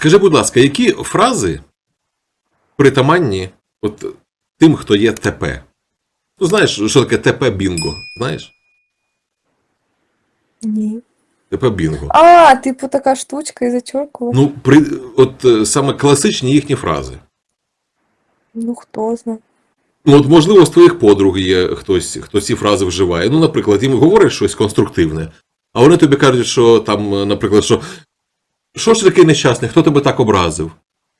Скажи, будь ласка, які фрази притаманні от, тим, хто є ТП? Ну, знаєш, що таке ТП Бінго? Знаєш? Ні. ТП Бінго. А, типу така штучка і зачеркував. Ну, при, от е, саме класичні їхні фрази. Ну, хто знає. Ну, от, можливо, з твоїх подруг є хтось, хто ці фрази вживає. Ну, наприклад, їм говориш щось конструктивне, а вони тобі кажуть, що там, е, наприклад, що що ж такий нещасний, хто тебе так образив?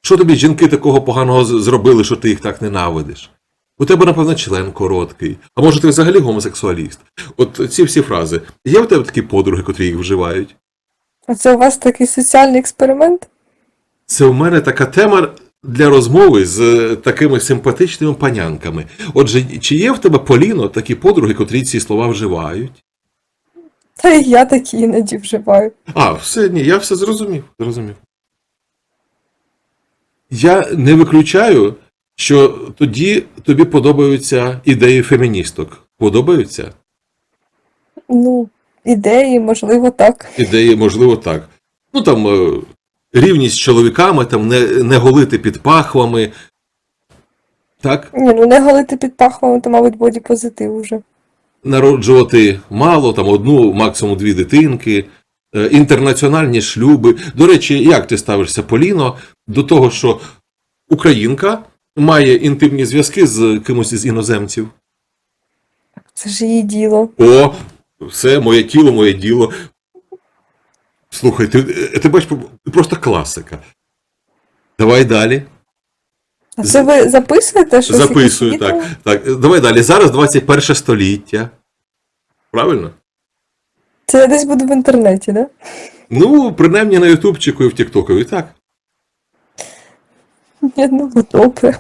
Що тобі жінки такого поганого зробили, що ти їх так ненавидиш? У тебе, напевно, член короткий, а може ти взагалі гомосексуаліст? От ці всі фрази. Є в тебе такі подруги, котрі їх вживають? А це у вас такий соціальний експеримент? Це у мене така тема для розмови з е, такими симпатичними панянками. Отже, чи є в тебе Поліно такі подруги, котрі ці слова вживають? Та і я такі іноді вживаю. А, все, ні, я все зрозумів. зрозумів. Я не виключаю, що тоді тобі подобаються ідеї феміністок. Подобаються? Ну, ідеї, можливо, так. Ідеї, можливо, так. Ну там е, рівність з чоловіками, там не, не голити під пахвами. Так? Ні, ну не голити під пахвами, то, мабуть, боді-позитив уже. Народжувати мало, там одну, максимум дві дитинки, е, інтернаціональні шлюби. До речі, як ти ставишся, Поліно, до того, що українка має інтимні зв'язки з кимось із іноземців? Це ж її діло. О, все, моє тіло, моє діло. Слухай, ти, е, ти бачиш, просто класика. Давай далі. А це ви записуєте щось? Записую, якісь так. відео? так. Давай далі. Зараз 21 століття. Правильно? Це я десь буде в інтернеті, да? Ну, принаймні на Ютубчику і в Тіктокові, так. Ні, ну добре.